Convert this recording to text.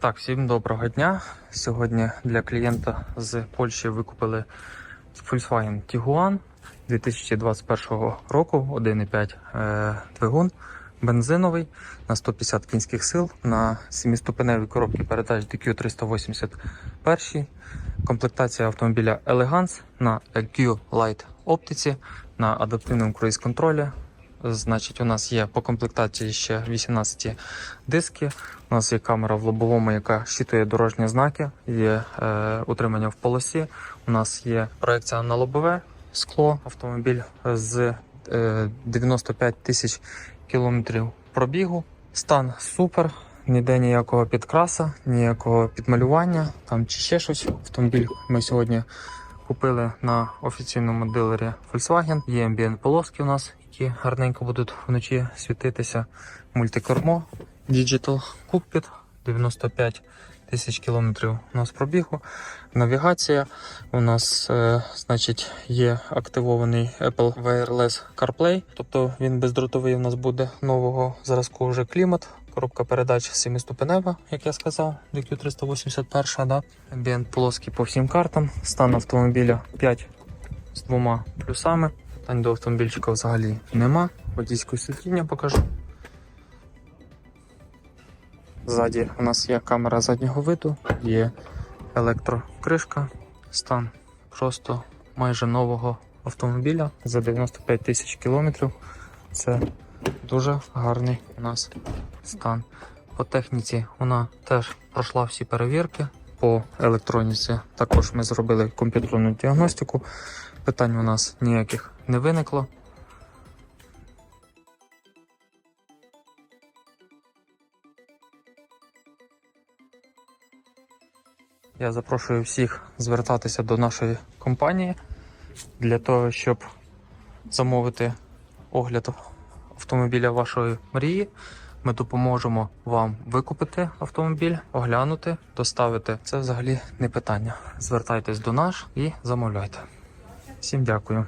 Так, всім доброго дня. Сьогодні для клієнта з Польщі викупили Volkswagen Tiguan 2021 року 1,5 е, двигун бензиновий на 150 кінських сил на 7-ступеневій коробці передач DQ381. Комплектація автомобіля Elegance на EQ Light оптиці на адаптивному круїз-контролі. Значить, у нас є по комплектації ще 18 диски. У нас є камера в лобовому, яка щитує дорожні знаки, є е, утримання в полосі. У нас є проекція на лобове скло. Автомобіль з е, 95 тисяч кілометрів пробігу. Стан супер. Ніде ніякого підкраса, ніякого підмалювання там чи ще щось. Автомобіль ми сьогодні купили на офіційному дилері Volkswagen. Є ambient полоски у нас, які гарненько будуть вночі світитися. Мультикермо, Digital Cockpit, 95 тисяч кілометрів у нас пробігу. Навігація. У нас, е, значить, є активований Apple Wireless CarPlay, тобто він бездротовий у нас буде нового зразку вже клімат. Коробка передач 7-ступенева, як я сказав, DQ381, да? Ambient полоски по всім картам. Стан автомобіля 5 з двома плюсами. Питань до автомобільчика взагалі нема. Водійське сидіння покажу. Ззаді у нас є камера заднього виду, є електрокришка, стан просто майже нового автомобіля за 95 тисяч кілометрів. Це дуже гарний у нас стан. По техніці вона теж пройшла всі перевірки. По електроніці також ми зробили комп'ютерну діагностику. Питань у нас ніяких не виникло. Я запрошую всіх звертатися до нашої компанії для того, щоб замовити огляд автомобіля вашої мрії. Ми допоможемо вам викупити автомобіль, оглянути, доставити. Це взагалі не питання. Звертайтесь до нас і замовляйте. Всім дякую.